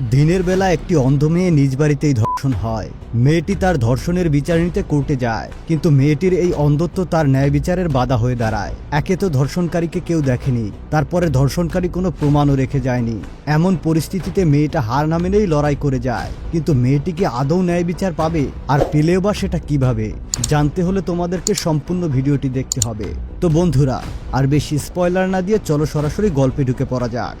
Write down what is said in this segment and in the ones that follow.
দিনের বেলা একটি অন্ধ মেয়ে নিজ বাড়িতেই ধর্ষণ হয়। মেয়েটি তার ধর্ষণের বিচার নিতে কোর্টে যায়, কিন্তু মেয়েটির এই অন্ধত্ব তার ন্যায় বিচারের বাধা হয়ে দাঁড়ায়। একে তো ধর্ষণকারীকে কেউ দেখেনি, তারপরে ধর্ষণকারী কোনো প্রমাণও রেখে যায়নি। এমন পরিস্থিতিতে মেয়েটা হার না মেনেই লড়াই করে যায়, কিন্তু মেয়েটি কি আদৌ ন্যায় বিচার পাবে? আর পেলেও বা সেটা কীভাবে? জানতে হলে তোমাদেরকে সম্পূর্ণ ভিডিওটি দেখতে হবে। তো বন্ধুরা, আর বেশি স্পয়লার না দিয়ে চলো সরাসরি গল্পে ঢুকে পড়া যাক।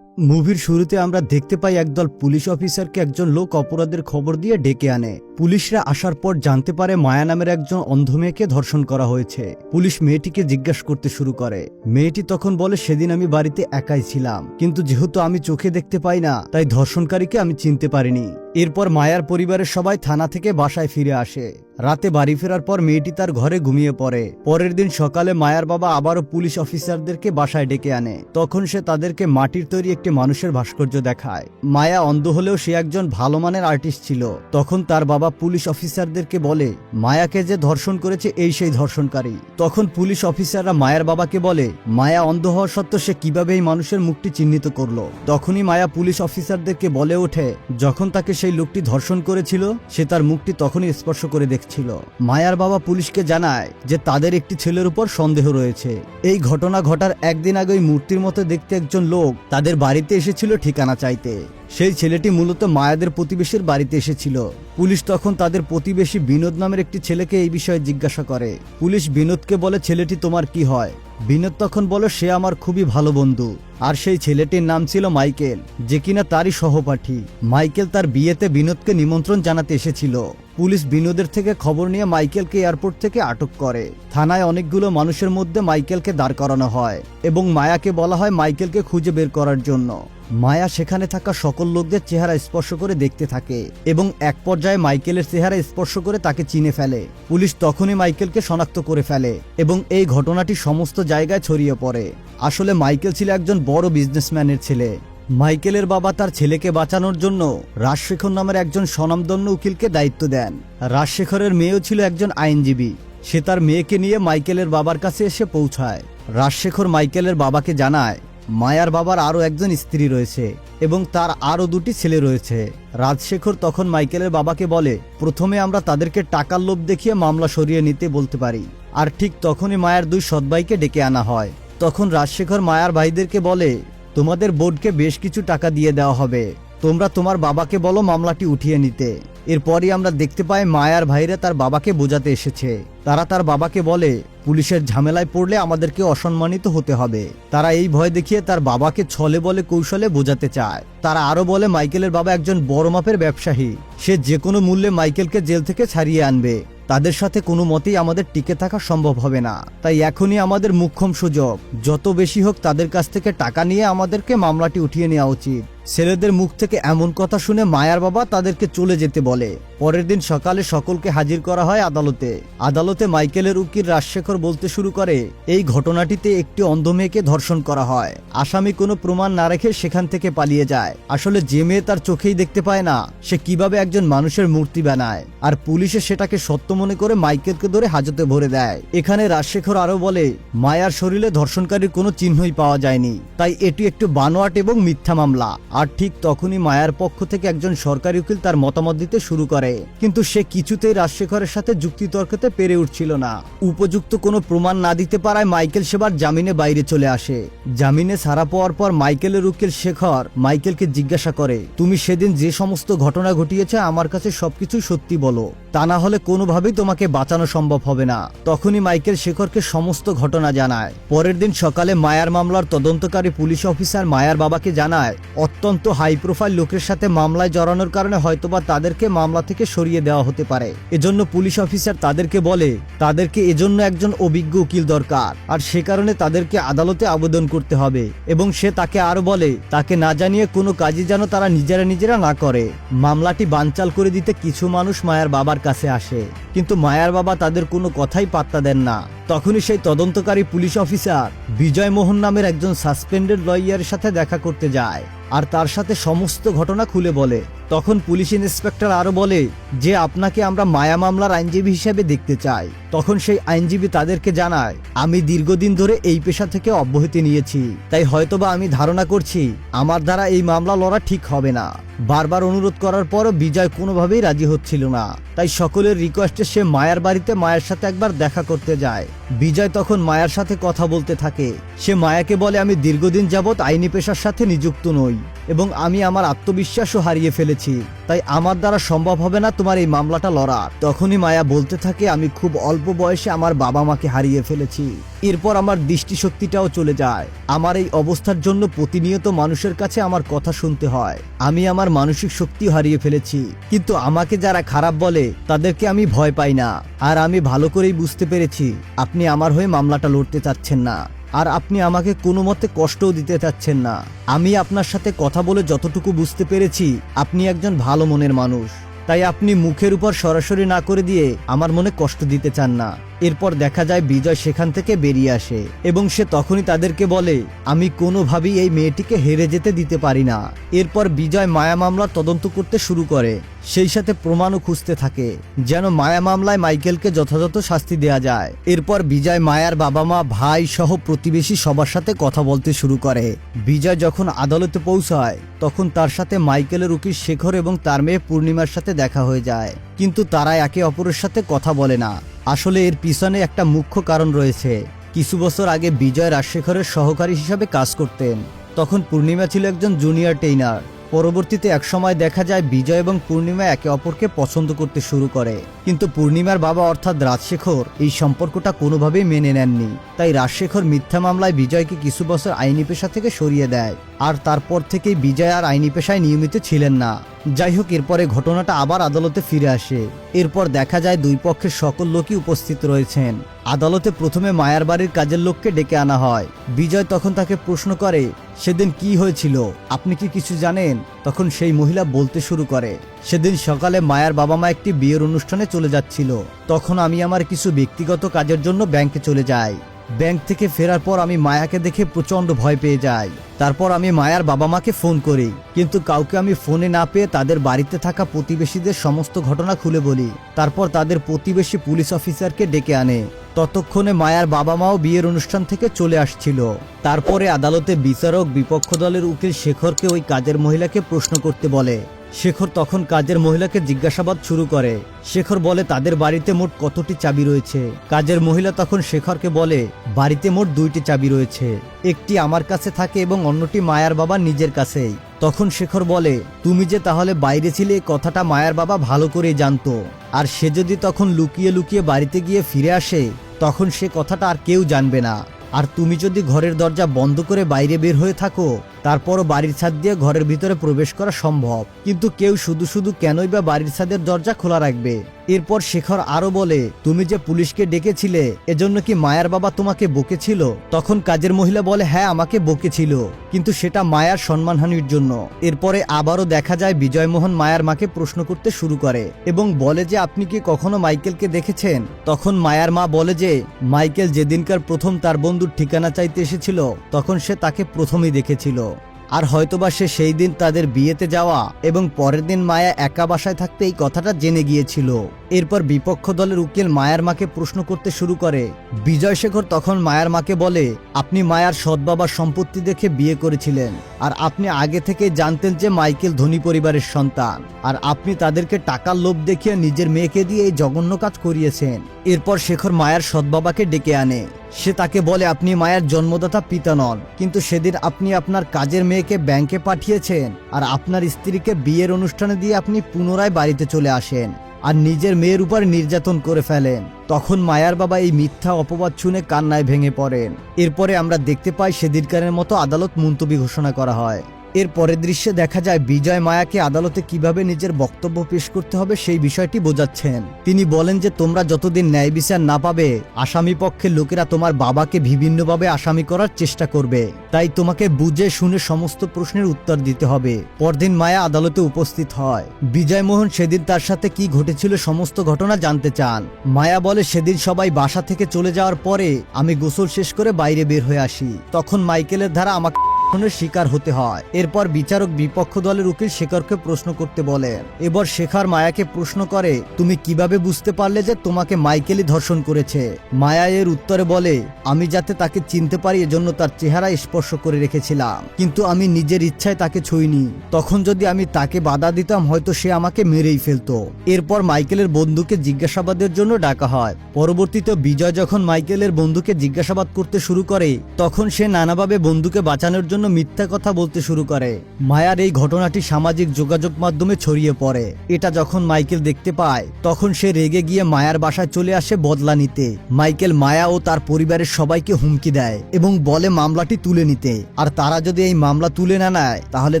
মুভির শুরুতে আমরা দেখতে পাই একদল পুলিশ অফিসারকে একজন লোক অপরাধের খবর দিয়ে ডেকে আনে। পুলিশরা আসার পর জানতে পারে মায়া নামের একজন অন্ধ মেয়েকে ধর্ষণ করা হয়েছে। পুলিশ মেয়েটিকে জিজ্ঞাসা করতে শুরু করে। মেয়েটি তখন বলে, সেদিন আমি বাড়িতে একাই ছিলাম। কিন্তু যেহেতু আমি চোখে দেখতে পাই না, তাই ধর্ষণকারীকে আমি চিনতে পারিনি। এরপর মায়ার পরিবারের সবাই থানা থেকে বাসায় ফিরে আসে। রাতে বাড়ি ফেরার পর মেয়েটি তার ঘরে ঘুমিয়ে পড়ে। পরের দিন সকালে মায়ার বাবা আবারও পুলিশ অফিসারদেরকে বাসায় ডেকে আনে। তখন সে তাদেরকে মাটির তৈরি একটি মানুষের ভাস্কর্য দেখায়। মায়া অন্ধ হলেও সে একজন ভালো মানের আর্টিস্ট ছিল। তখন তার বাবা পুলিশ অফিসারদেরকে বলে, মায়াকে যে ধর্ষণ করেছে এই সেই ধর্ষণকারী। তখন পুলিশ অফিসাররা মায়ার বাবাকে বলে, মায়া অন্ধ হওয়া সত্ত্বেও সে কীভাবে এই মানুষের মুখটি চিহ্নিত করল? তখনই মায়া পুলিশ অফিসারদেরকে বলে ওঠে, যখন তাকে সেই লোকটি ধর্ষণ করেছিল, সে তার মুখটি তখনই স্পর্শ করে দেখছিল মায়ার বাবা পুলিশকে জানায় যে তাদের একটি ছেলের উপর সন্দেহ রয়েছে। এই ঘটনা ঘটার একদিন আগে মূর্তির মতো দেখতে একজন লোক তাদের বাড়িতে এসেছিল ঠিকানা চাইতে। সেই ছেলেটি মূলত মায়াদের প্রতিবেশীর বাড়িতে এসেছিল। পুলিশ তখন তাদের প্রতিবেশী বিনোদ নামের একটি ছেলেকে এই বিষয়ে জিজ্ঞাসা করে। পুলিশ বিনোদকে বলে, ছেলেটি তোমার কি হয়? বিনোদ তখন বলে, সে আমার খুবই ভালো বন্ধু। আর সেই ছেলেটির নাম ছিল মাইকেল, যে কিনা তারই সহপাঠী। মাইকেল তার বিয়েতে বিনোদকে নিমন্ত্রণ জানাতে এসেছিল। পুলিশ বিনোদের থেকে খবর নিয়ে মাইকেলকে এয়ারপোর্ট থেকে আটক করে। থানায় অনেকগুলো মানুষের মধ্যে মাইকেলকে দাঁড় করানো হয় এবং মায়াকে বলা হয় মাইকেলকে খুঁজে বের করার জন্য। মায়া সেখানে থাকা সকল লোকদের চেহারা স্পর্শ করে দেখতে থাকে এবং এক পর্যায়ে মাইকেলের চেহারা স্পর্শ করে তাকে চিনে ফেলে। পুলিশ তখনই মাইকেলকে শনাক্ত করে ফেলে এবং এই ঘটনাটি সমস্ত জায়গায় ছড়িয়ে পড়ে। আসলে মাইকেল ছিল একজন বড় বিজনেসম্যানের ছেলে। মাইকেলের বাবা তার ছেলেকে বাঁচানোর জন্য রাজশেখর নামের একজন স্বনামধন্য উকিলকে দায়িত্ব দেন। রাজশেখরের মেয়েও ছিল একজন আইনজীবী। সে তার মেয়েকে নিয়ে মাইকেলের বাবার কাছে এসে পৌঁছায়। রাজশেখর মাইকেলের বাবাকে জানায় মায়ার বাবার আরও একজন স্ত্রী রয়েছে এবং তার আরও দুটি ছেলে রয়েছে। রাজশেখর তখন মাইকেলের বাবাকে বলে, প্রথমে আমরা তাদেরকে টাকার লোভ দেখিয়ে মামলা সরিয়ে নিতে বলতে পারি। আর ঠিক তখনই মায়ার দুই সৎভাইকে ডেকে আনা হয়। তখন রাজশেখর মায়ার ভাইদেরকে বলে, তোমাদের বোর্ডকে বেশ কিছু টাকা দিয়ে দেওয়া হবে। তোমরা তোমার বাবাকে বলো মামলাটি উঠিয়ে নিতে। এরপরই আমরা দেখতে পাই মায়ার ভাইরা তার বাবাকে বোঝাতে এসেছে। তারা তার বাবাকে বলে, পুলিশের ঝামেলায় পড়লে আমাদেরকে অসম্মানিত হতে হবে। তারা এই ভয় দেখিয়ে তার বাবাকে ছলে বলে কৌশলে বোঝাতে চায়। তারা আরও বলে, মাইকেলের বাবা একজন বড় মাপের ব্যবসায়ী। সে যে কোনো মূল্যে মাইকেলকে জেল থেকে ছাড়িয়ে আনবে। তাদের সাথে কোনো মতেই আমাদের টিকে থাকা সম্ভব হবে না। তাই এখনই আমাদের মুখ্যম সুযোগ। যত বেশি হোক তাদের কাছ থেকে টাকা নিয়ে আমাদেরকে মামলাটি উঠিয়ে নেওয়া উচিত। ছেলেদের মুখ থেকে এমন কথা শুনে মায়ার বাবা তাদেরকে চলে যেতে বলে। পরের দিন সকালে সকলকে হাজির করা হয় আদালতে। আদালতে মাইকেলের উকিল রাজশেখর বলতে শুরু করে, এই ঘটনাটিতে একটি অন্ধ মেয়েকে ধর্ষণ করা হয়। আসামি কোনো প্রমাণ না রেখে সেখান থেকে পালিয়ে যায়। আসলে যে মেয়ে তার চোখেই দেখতে পায় না, সে কীভাবে একজন মানুষের মূর্তি বানায়। আর পুলিশে সেটাকে সত্য মনে করে মাইকেলকে ধরে হাজতে ভরে দেয়। এখানে রাজশেখর আরও বলে, মায়ার শরীরে ধর্ষণকারীর কোনো চিহ্নই পাওয়া যায়নি। তাই এটি একটু বানোয়াট এবং মিথ্যা মামলা। আর ঠিক তখনই মায়ার পক্ষ থেকে একজন সরকারি উকিল তার মতামত দিতে শুরু করে। কিন্তু সে কিছুতেই রাজশেখরের সাথে যুক্তিতর্কতে পেরে উঠছিল না। উপযুক্ত কোনো প্রমাণ না দিতে পারায় মাইকেল সেবার জামিনে বাইরে চলে আসে। জামিনে ছাড়া পাওয়ার পর মাইকেলের উকিল শেখর মাইকেলকে জিজ্ঞাসা করে, তুমি সেদিন যে সমস্ত ঘটনা ঘটিয়েছে আমার কাছে সবকিছু সত্যি বলো। তা না হলে কোনোভাবেই তোমাকে বাঁচানো সম্ভব হবে না। তখনই মাইকেল শেখরকে সমস্ত ঘটনা জানায়। পরের দিন সকালে মায়ার মামলার তদন্তকারী পুলিশ অফিসার মায়ার বাবাকে জানায়, অত্যন্ত হাই প্রোফাইল লোকের সাথে মামলায় জড়ানোর কারণে হয়তোবা তাদেরকে মামলা থেকে সরিয়ে দেওয়া হতে পারে। এজন্য পুলিশ অফিসার তাদেরকে বলে, তাদেরকে এজন্য একজন অভিজ্ঞ উকিল দরকার, আর সে কারণে তাদেরকে আদালতে আবেদন করতে হবে। এবং সে তাকে আরও বলে, তাকে না জানিয়ে কোনো কাজই যেন তারা নিজেরা নিজেরা না করে। মামলাটি বানচাল করে দিতে কিছু মানুষ মায়ার বাবার কাছে আসে। কিন্তু মায়ার বাবা তাদের কোনো কথাই পাত্তা দেন না। তখনই সেই তদন্তকারী পুলিশ অফিসার বিজয় মোহন নামের একজন সাসপেন্ডেড লয়ারের সাথে দেখা করতে যায়। আর তার সাথে সমস্ত ঘটনা খুলে বলে। তখন পুলিশ ইন্সপেক্টর আরও বলে, যে আপনাকে আমরা মায়া মামলার আইনজীবী হিসেবে দেখতে চাই। তখন সেই আইনজীবী তাদেরকে জানায়, আমি দীর্ঘদিন ধরে এই পেশা থেকে অব্যাহতি নিয়েছি। তাই হয়তোবা আমি ধারণা করছি, আমার দ্বারা এই মামলা লড়া ঠিক হবে না। বারবার অনুরোধ করার পরও বিজয় কোনোভাবেই রাজি হচ্ছিল না। তাই সকলের রিকোয়েস্টে সে মায়ার বাড়িতে মায়ের সাথে একবার দেখা করতে যায়। বিজয় তখন মায়ার সাথে কথা বলতে থাকে। সে মায়াকে বলে, আমি দীর্ঘদিন যাবৎ আইনি পেশার সাথে নিযুক্ত নই। এবং আমি আমার আত্মবিশ্বাসও হারিয়ে ফেলেছি। তাই আমার দ্বারা সম্ভব হবে না তোমার এই মামলাটা লড়ার। তখনই মায়া বলতে থাকে, আমি খুব অল্প বয়সে আমার বাবা মাকে হারিয়ে ফেলেছি। এরপর আমার দৃষ্টিশক্তিটাও চলে যায়। আমার এই অবস্থার জন্য প্রতিনিয়ত মানুষের কাছে আমার কথা শুনতে হয়। আমি আমার মানসিক শক্তি হারিয়ে ফেলেছি। কিন্তু আমাকে যারা খারাপ বলে, তাদেরকে আমি ভয় পাই না। আর আমি ভালো করেই বুঝতে পেরেছি, আপনি আমার হয়ে মামলাটা লড়তে চাচ্ছেন না। আর আপনি আমাকে কোনো মতে কষ্টও দিতে চাচ্ছেন না। আমি আপনার সাথে কথা বলে যতটুকু বুঝতে পেরেছি, আপনি একজন ভালো মনের মানুষ। তাই আপনি মুখের উপর সরাসরি না করে দিয়ে আমার মনে কষ্ট দিতে চান না। এরপর দেখা যায় বিজয় সেখান থেকে বেরিয়ে আসে এবং সে তখনই তাদেরকে বলে, আমি কোনোভাবেই এই মেয়েটিকে হেরে যেতে দিতে পারি না। এরপর বিজয় মায়া মামলার তদন্ত করতে শুরু করে। সেই সাথে প্রমাণও খুঁজতে থাকে, যেন মায়া মামলায় মাইকেলকে যথাযথ শাস্তি দেয়া যায়। এরপর বিজয় মায়ার বাবা মা ভাই সহ প্রতিবেশী সবার সাথে কথা বলতে শুরু করে। বিজয় যখন আদালতে পৌঁছায়, তখন তার সাথে মাইকেলের উকিল শেখর এবং তার মেয়ে পূর্ণিমার সাথে দেখা হয়ে যায়। কিন্তু তারা একে অপরের সাথে কথা বলে না। আসলে এর পিছনে একটা মুখ্য কারণ রয়েছে। কিছু বছর আগে বিজয় রাজশেখরের সহকারী হিসাবে কাজ করতেন। তখন পূর্ণিমা ছিল একজন জুনিয়র ট্রেইনার। পরবর্তীতে একসময় দেখা যায় বিজয় এবং পূর্ণিমা একে অপরকে পছন্দ করতে শুরু করে। কিন্তু পূর্ণিমার বাবা অর্থাৎ রাজশেখর এই সম্পর্কটা কোনোভাবেই মেনে নেননি। তাই রাজশেখর মিথ্যা মামলায় বিজয়কে কিছু বছর আইনি পেশা থেকে সরিয়ে দেয়। আর তারপর থেকেই বিজয় আর আইনি পেশায় নিয়মিত ছিলেন না। যাই হোক, এরপরে ঘটনাটা আবার আদালতে ফিরে আসে। এরপর দেখা যায় দুই পক্ষের সকল লোকই উপস্থিত রয়েছেন। আদালতে প্রথমে মায়ার বাড়ির কাজের লোককে ডেকে আনা হয়। বিজয় তখন তাকে প্রশ্ন করে, সেদিন কি হয়েছিল? আপনি কি কিছু জানেন? তখন সেই মহিলা বলতে শুরু করে, সেদিন সকালে মায়ার বাবা মা একটি বিয়ের অনুষ্ঠানে চলে যাচ্ছিল। তখন আমি আমার কিছু ব্যক্তিগত কাজের জন্য ব্যাংকে চলে যাই। ব্যাংক থেকে ফেরার পর আমি মায়াকে দেখে প্রচণ্ড ভয় পেয়ে যাই। তারপর আমি মায়ার বাবা মাকে ফোন করি। কিন্তু কাউকে আমি ফোনে না পেয়ে তাদের বাড়িতে থাকা প্রতিবেশীদের সমস্ত ঘটনা খুলে বলি। তারপর তাদের প্রতিবেশী পুলিশ অফিসারকে ডেকে আনে। ততক্ষণে মায়ার বাবা মাও বিয়ের অনুষ্ঠান থেকে চলে আসছিল। তারপরে আদালতে বিচারক বিপক্ষ দলের উকিল শেখরকে ওই কাজের মহিলাকে প্রশ্ন করতে বলে। শেখর তখন কাজের মহিলাকে জিজ্ঞাসাবাদ শুরু করে। শেখর বলে, তাদের বাড়িতে মোট কতটি চাবি রয়েছে? কাজের মহিলা তখন শেখরকে বলে, বাড়িতে মোট দুইটি চাবি রয়েছে। একটি আমার কাছে থাকে এবং অন্যটি মায়ার বাবা নিজের কাছেই। তখন শেখর বলে, তুমি যে তাহলে বাইরে ছিলে কথাটা মায়ার বাবা ভালো করেই জানতো। আর সে যদি তখন লুকিয়ে লুকিয়ে বাড়িতে গিয়ে ফিরে আসে, তখন সে কথাটা আর কেউ জানবে না। আর তুমি যদি ঘরের দরজা বন্ধ করে বাইরে বের হয়ে থাকো তারপরও বাড়ির ছাদ দিয়ে ঘরের ভিতরে প্রবেশ করা সম্ভব। কিন্তু কেউ শুধু শুধু কেনই বা বাড়ির ছাদের দরজা খোলা রাখবে? এরপর শেখর আরও বলে, তুমি যে পুলিশকে ডেকেছিলে, এজন্য কি মায়ার বাবা তোমাকে বকেছিল? তখন কাজের মহিলা বলে হ্যাঁ আমাকে বকেছিল। কিন্তু সেটা মায়ার সম্মানহানির জন্য। এরপরে আবারও দেখা যায় বিজয়মোহন মায়ার মাকে প্রশ্ন করতে শুরু করে এবং বলে যে, আপনি কি কখনো মাইকেলকে দেখেছেন? তখন মায়ার মা বলে যে, মাইকেল যেদিনকার প্রথম তার বন্ধুর ঠিকানা চাইতে এসেছিল, তখন সে তাকে প্রথমেই দেখেছিল। আর হয়তোবা সে সেই দিন তাদের বিয়েতে যাওয়া এবং পরের দিন মায়া একা বাসায় থাকতে এই কথাটা জেনে গিয়েছিল। এরপর বিপক্ষ দলের উকিল মায়ার মাকে প্রশ্ন করতে শুরু করে। বিজয় শেখর তখন মায়ার মাকে বলে, আপনি মায়ার সৎ বাবার সম্পত্তি দেখে বিয়ে করেছিলেন, আর আপনি আগে থেকে জানতেন যে মাইকেল ধনী পরিবারের সন্তান, আর আপনি তাদেরকে টাকার লোভ দেখিয়ে নিজের মেয়েকে দিয়ে এই জঘন্য কাজ করিয়েছেন। এরপর শেখর মায়ার সৎ বাবাকে ডেকে আনে। সে তাকে বলে, আপনি মায়ের জন্মদাতা পিতা নন, কিন্তু সেদিন আপনি আপনার কাজের মেয়েকে ব্যাংকে পাঠিয়েছেন আর আপনার স্ত্রীকে বিয়ের অনুষ্ঠানে দিয়ে আপনি পুনরায় বাড়িতে চলে আসেন আর নিজের মেয়ের উপর নির্যাতন করে ফেলেন। তখন মায়ার বাবা এই মিথ্যা অপবাদ শুনে কান্নায় ভেঙে পড়েন। এরপরে আমরা দেখতে পাই সেদিনকারের মতো আদালত মুলতবি ঘোষণা করা হয়। এর পরের দৃশ্যে দেখা যায় বিজয় মায়াকে আদালতে কীভাবে নিজের বক্তব্য পেশ করতে হবে সেই বিষয়টি বোঝাচ্ছেন। তিনি বলেন যে, তোমরা যতদিন ন্যায় বিচার না পাবে, আসামি পক্ষের লোকেরা তোমার বাবাকে বিভিন্নভাবে আসামি করার চেষ্টা করবে। তাই তোমাকে বুঝে শুনে সমস্ত প্রশ্নের উত্তর দিতে হবে। পরদিন মায়া আদালতে উপস্থিত হয়। বিজয় মোহন সেদিন তার সাথে কি ঘটেছিল সমস্ত ঘটনা জানতে চান। মায়া বলে, সেদিন সবাই বাসা থেকে চলে যাওয়ার পরে আমি গোসল শেষ করে বাইরে বের হয়ে আসি। তখন মাইকেলের ধারা আমাকে শিকার হতে হয়। এরপর বিচারক বিপক্ষ দলের উকিল শেখরকে প্রশ্ন করতে বলেন এবার শেখর মায়াকে প্রশ্ন করে, তুমি কীভাবে বুঝতে পারলে যে তোমাকে মাইকেলই ধর্ষণ করেছে? মায়া এর উত্তরে বলে, আমি যাতে তাকে চিনতে পারি, এজন্য তার চেহারা স্পর্শ করে রেখেছিলাম। কিন্তু আমি নিজের ইচ্ছায় তাকে ছুঁইনি। তখন যদি আমি তাকে বাধা দিতাম, হয়তো সে আমাকে মেরেই ফেলতো। এরপর মাইকেলের বন্ধুকে জিজ্ঞাসাবাদের জন্য ডাকা হয়। পরবর্তীতে বিজয় যখন মাইকেলের বন্ধুকে জিজ্ঞাসাবাদ করতে শুরু করে, তখন সে নানাভাবে বন্ধুকে বাঁচানোর জন্য মিথ্যা কথা বলতে শুরু করে। মায়ার এই ঘটনাটি সামাজিক যোগাযোগ মাধ্যমে ছড়িয়ে পড়ে। এটা যখন মাইকেল দেখতে পায়, তখন সে রেগে গিয়ে মায়ার বাসায় চলে আসে বদলা নিতে। মাইকেল মায়া ও তার পরিবারের সবাইকে হুমকি দেয় এবং বলে মামলাটি তুলে নিতে। আর তারা যদি এই মামলা তুলে না নেয়, তাহলে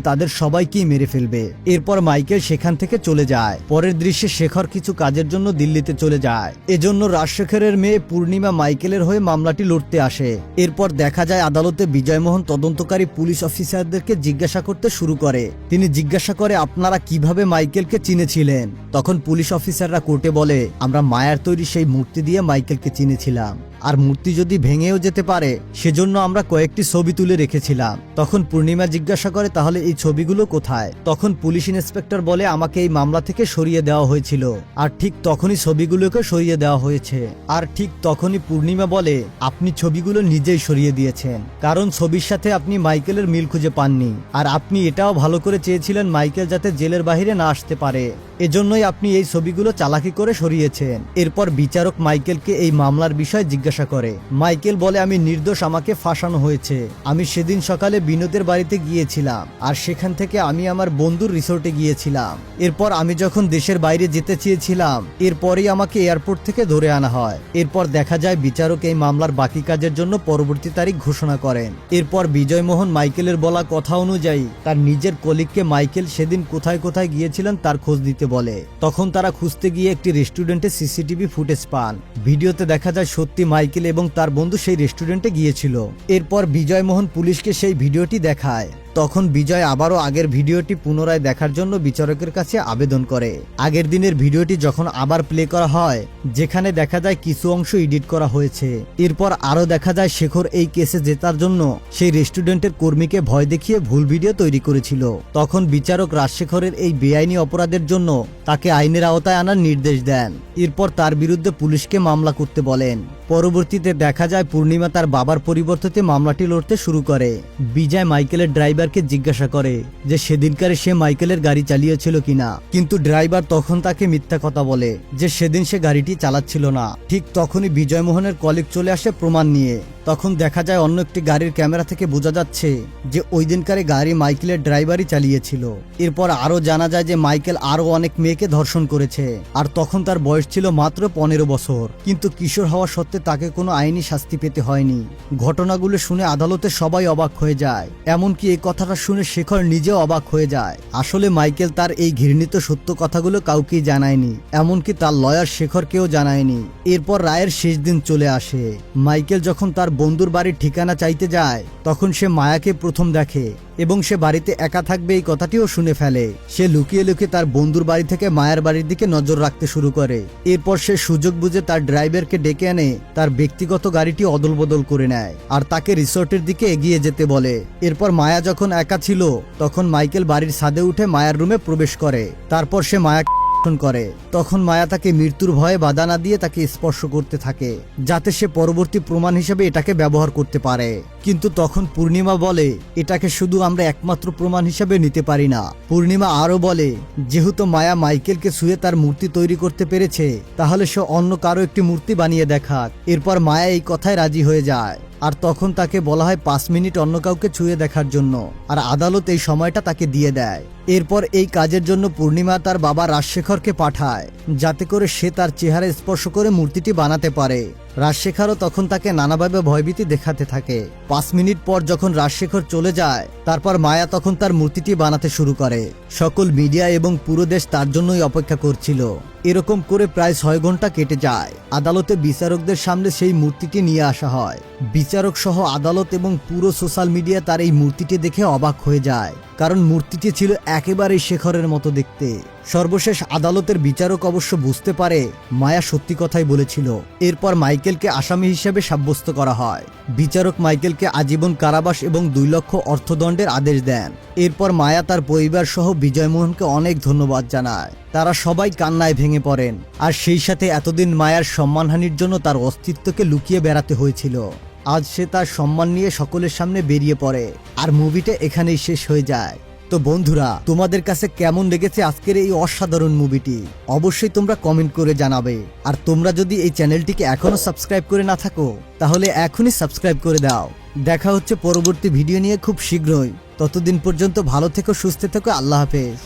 তাদের সবাইকেই মেরে ফেলবে। এরপর মাইকেল সেখান থেকে চলে যায়। পরের দৃশ্যে শেখর কিছু কাজের জন্য দিল্লিতে চলে যায়। এজন্য রাজশেখরের মেয়ে পূর্ণিমা মাইকেলের হয়ে মামলাটি লড়তে আসে। এরপর দেখা যায় আদালতে বিজয়মোহন তদন্তকারী পুলিশ অফিসারদেরকে জিজ্ঞাসা করতে শুরু করে। তিনি জিজ্ঞাসা করে, আপনারা কীভাবে মাইকেলকে চিনেছিলেন? তখন পুলিশ অফিসাররা কোর্টে বলে, আমরা মায়ার তৈরি সেই মূর্তি দিয়ে মাইকেলকে চিনেছিলাম। আর মূর্তি যদি ভেঙেও যেতে পারে, সেজন্য আমরা কয়েকটি ছবি তুলে রেখেছিলাম। তখন পূর্ণিমা জিজ্ঞাসা করে, তাহলে এই ছবিগুলো কোথায়? তখন পুলিশ ইন্সপেক্টর বলে, আমাকে এই মামলা থেকে সরিয়ে দেওয়া হয়েছিল। আর ঠিক তখনই ছবিগুলোকে সরিয়ে দেওয়া হয়েছে। আর ঠিক তখনই পূর্ণিমা বলে, আপনি ছবিগুলো নিজেই সরিয়ে দিয়েছেন, কারণ ছবির সাথে আপনি মাইকেলের মিল খুঁজে পাননি। আর আপনি এটাও ভালো করে চেয়েছিলেন মাইকেল যাতে জেলের বাইরে না আসতে পারে। এজন্যই আপনি এই ছবিগুলো চালাকি করে সরিয়েছেন। এরপর বিচারক মাইকেলকে এই মামলার বিষয়ে জিজ্ঞাসা করে, মাইকেল বলে আমি নির্দোষ, আমাকে ফাঁসানো হয়েছে। আমি সেদিন সকালে বিনোদের বাড়িতে গিয়েছিলাম আর সেখান থেকে আমি আমার বন্ধুর রিসোর্টে গিয়েছিলাম। এরপর আমি যখন দেশের বাইরে যেতে চেয়েছিলাম, এরপরেই আমাকে এয়ারপোর্ট থেকে ধরে আনা হয়। এরপর দেখা যায় বিচারক এই মামলার বাকি কাজের জন্য পরবর্তী তারিখ ঘোষণা করেন। এরপর বিজয়মোহন মাইকেলের বলা কথা অনুযায়ী তার নিজের কলিগকে মাইকেল সেদিন কোথায় কোথায় গিয়েছিলেন তার খোঁজ দিতে বলে। তখন তারা খুঁজতে গিয়ে একটি রেস্টুরেন্টে সিসিটিভি ফুটেজ পান। ভিডিওতে দেখা যায় সত্যি মাইকেল এবং তার বন্ধু সেই রেস্টুরেন্টে গিয়েছিল। এরপর বিজয়মোহন পুলিশকে সেই ভিডিওটি দেখায়। তখন বিজয় আবারও আগের ভিডিওটি পুনরায় দেখার জন্য বিচারকের কাছে আবেদন করে। আগের দিনের ভিডিওটি যখন আবার প্লে করা হয়, যেখানে দেখা যায় কিছু অংশ এডিট করা হয়েছে। এরপর আরও দেখা যায় শেখর এই কেসে জেতার জন্য সেই রেস্টুরেন্টের কর্মীকে ভয় দেখিয়ে ভুল ভিডিও তৈরি করেছিল। তখন বিচারক রাজশেখরের এই বেআইনি অপরাধের জন্য তাকে আইনের আওতায় আনার নির্দেশ দেন। এরপর তার বিরুদ্ধে পুলিশকে মামলা করতে বলেন। পরবর্তীতে দেখা যায় পূর্ণিমা তার বাবার পরিবর্তে মামলাটি লড়তে শুরু করে। বিজয় মাইকেলের ড্রাইভারকে জিজ্ঞাসা করে যে সেদিনকারে সে মাইকেলের গাড়ি চালিয়েছিল কিনা। কিন্তু ড্রাইভার তখন তাকে মিথ্যা কথা বলে যে সেদিন সে গাড়িটি চালাচ্ছিল না। ঠিক তখনই বিজয়মোহনের কলিগ চলে আসে প্রমাণ নিয়ে। তখন দেখা যায় অন্য একটি গাড়ির ক্যামেরা থেকে বোঝা যাচ্ছে যে ওই দিনকারে গাড়ি মাইকেলের ড্রাইভারই চালিয়েছিল। এরপর আরও জানা যায় যে মাইকেল আরও অনেক মেয়েকে ধর্ষণ করেছে। আর তখন তার বয়স ছিল মাত্র পনেরো বছর। কিন্তু কিশোর হওয়া সত্ত্বে তাকে কোনো আইনি শাস্তি পেতে হয়নি। ঘটনাগুলো শুনে আদালতে সবাই অবাক হয়ে যায়। এমনকি এই কথাটা শুনে শেখর নিজেও অবাক হয়ে যায়। আসলে মাইকেল তার এই ঘৃণিত সত্য কথাগুলো কাউকেই জানায়নি, এমনকি তার লয়ার শেখরকেও জানায়নি। এরপর রায়ের শেষ দিন চলে আসে। মাইকেল যখন তার বন্ধুর বাড়ির ঠিকানা চাইতে যায়, তখন সে মায়াকে প্রথম দেখে। এবং সে বাড়িতে একা থাকবে এই কথাটিও শুনে ফেলে। সে লুকিয়ে লুকিয়ে তার বন্ধুর বাড়ি থেকে মায়ের বাড়ির দিকে নজর রাখতে শুরু করে। এরপর সে সুযোগ বুঝে তার ড্রাইভারকে ডেকে আনে তার ব্যক্তিগত গাড়িটি অদল বদল করে নেয় আর তাকে রিসোর্টের দিকে এগিয়ে যেতে বলে। এরপর মায়া যখন একা ছিল, তখন মাইকেল বাড়ির ছাদে উঠে মায়ার রুমে প্রবেশ করে। তারপর সে মায়া ধর্ষণ করে, তখন মায়া তাকে মৃত্যুর ভয়ে বাধা না দিয়ে তাকে স্পর্শ করতে থাকে, যাতে সে পরবর্তী প্রমাণ হিসেবে এটাকে ব্যবহার করতে পারে। কিন্তু তখন পূর্ণিমা বলে, এটাকে শুধু আমরা একমাত্র প্রমাণ হিসেবে নিতে পারি না। পূর্ণিমা আরও বলে, যেহেতু মায়া মাইকেলকে শুয়ে তার মূর্তি তৈরি করতে পেরেছে, তাহলে সে অন্য কারও একটি মূর্তি বানিয়ে দেখাক। এরপর মায়া এই কথায় রাজি হয়ে যায়। আর তখন তাকে বলা হয় পাঁচ মিনিট অন্য কাউকে ছুঁয়ে দেখার জন্য। আর আদালত এই সময়টা তাকে দিয়ে দেয়। এরপর এই কাজের জন্য পূর্ণিমা তার বাবা রাজশেখরকে পাঠায়, যাতে করে সে তার চেহারা স্পর্শ করে মূর্তিটি বানাতে পারে। রাজশেখরও তখন তাকে নানাভাবে ভয়ভীতি দেখাতে থাকে। পাঁচ মিনিট পর যখন রাজশেখর চলে যায়, তারপর মায়া তখন তার মূর্তিটি বানাতে শুরু করে। সকল মিডিয়া এবং পুরো দেশ তার জন্যই অপেক্ষা করছিল। এরকম করে প্রায় ছয় ঘণ্টা কেটে যায়। আদালতে বিচারকদের সামনে সেই মূর্তিটি নিয়ে আসা হয়। বিচারক সহ আদালত এবং পুরো সোশ্যাল মিডিয়া তার এই মূর্তিটি দেখে অবাক হয়ে যায়। কারণ মূর্তিটি ছিল একেবারেই শেখরের মতো দেখতে। সর্বশেষ আদালতের বিচারক অবশ্য বুঝতে পারে মায়া সত্যি কথাই বলেছিল। এরপর মাইকেলকে আসামি হিসেবে সাব্যস্ত করা হয়। বিচারক মাইকেলকে আজীবন কারাবাস এবং দুই লক্ষ অর্থদণ্ডের আদেশ দেন। এরপর মায়া তার পরিবার সহ বিজয়মোহনকে অনেক ধন্যবাদ জানায়। তারা সবাই কান্নায় ভেঙে পড়েন। আর সেই সাথে এতদিন মায়ার সম্মানহানির জন্য তার অস্তিত্বকে লুকিয়ে বেড়াতে হয়েছিল। আজ সে তার সম্মান নিয়ে সকলের সামনে বেরিয়ে পড়ে। আর মুভিটা এখানেই শেষ হয়ে যায়। তো বন্ধুরা, তোমাদের কাছে কেমন লেগেছে আজকের এই অসাধারণ মুভিটি? অবশ্যই তোমরা কমেন্ট করে জানাবে। আর তোমরা যদি এই চ্যানেলটিকে এখনও সাবস্ক্রাইব করে না থাকো, তাহলে এখনই সাবস্ক্রাইব করে দাও। দেখা হচ্ছে পরবর্তী ভিডিও নিয়ে খুব শীঘ্রই। ততদিন পর্যন্ত ভালো থেকো, সুস্থ থেকো, আল্লাহ হাফেজ।